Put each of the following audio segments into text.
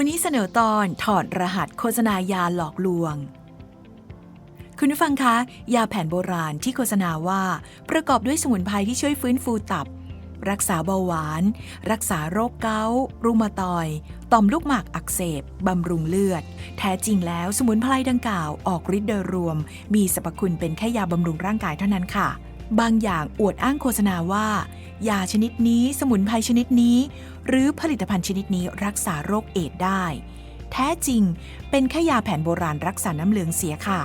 วันนี้เสนอตอนถอดรหัสโฆษณายาหลอกลวง คุณผู้ฟังคะ ยาแผนโบราณที่โฆษณาว่าประกอบด้วยสมุนไพรที่ช่วยฟื้นฟูตับ รักษาเบาหวาน รักษาโรคเกาต์รุมาตอยด์ต่อมลูกหมากอักเสบ บำรุงเลือด แท้จริงแล้วสมุนไพรดังกล่าวออกฤทธิ์โดยรวม มีสรรพคุณเป็นแค่ยาบำรุงร่างกายเท่านั้นค่ะ บางอย่างอวดอ้างโฆษณาว่า ยาชนิดนี้สมุนไพรชนิดนี้ หรือผลิตภัณฑ์ชนิดนี้รักษาโรคเอดได้ แท้จริงเป็นแค่ยาแผนโบราณรักษาน้ำเหลืองเสียค่ะ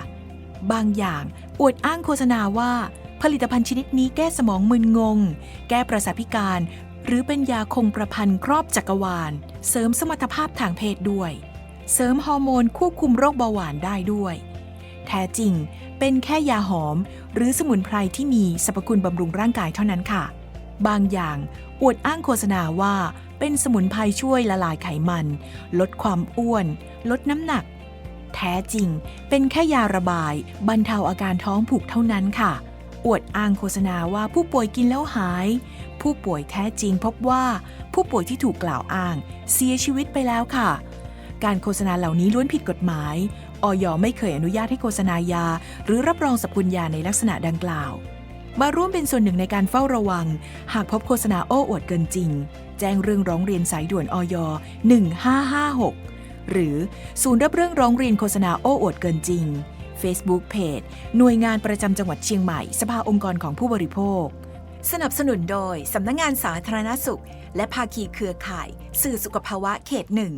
บางอย่างอวดอ้างโฆษณาว่า ผลิตภัณฑ์ชนิดนี้แก้สมองมึนงง แก้ประสาทพิการ หรือเป็นยาคงประพันธ์ครอบจักรวาล เสริมสมรรถภาพทางเพศด้วย เสริมฮอร์โมนควบคุมโรคเบาหวานได้ด้วย แท้จริง เป็นแค่ยาหอม หรือสมุนไพรที่มีสรรพคุณบำรุงร่างกายเท่านั้นค่ะ บางอย่างอวดอ้างโฆษณาว่าเป็นสมุนไพรช่วยละลายไขมัน ลดความอ้วน ลดน้ำหนัก แท้จริง เป็นแค่ยาระบาย บรรเทาอาการท้องผูกเท่านั้นค่ะ อวดอ้างโฆษณาว่าผู้ป่วยกินแล้วหาย ผู้ป่วยแท้จริงพบว่าผู้ป่วยที่ถูกกล่าวอ้าง เสียชีวิตไปแล้วค่ะ การโฆษณาเหล่านี้ล้วนผิดกฎหมาย ออยไม่เคยอนุญาตให้โฆษณายา หรือรับรองสรรพคุณยาในลักษณะดังกล่าว มาร่วมเป็นส่วนหนึ่งในการเฝ้าระวัง หากพบโฆษณาโอ้อวดเกินจริง แจ้งเรื่องร้องเรียนสายด่วนออย1556 หรือศูนย์รับเรื่องร้องเรียนโฆษณาโอ้อวดเกินจริง Facebook Page หน่วยงานประจำจังหวัดเชียงใหม่ สภาองค์กรของผู้บริโภค สนับสนุนโดยสำนักงงานสาธารณสุข และภาคีเครือข่าย สื่อสุขภาวะเขตหนึ่ง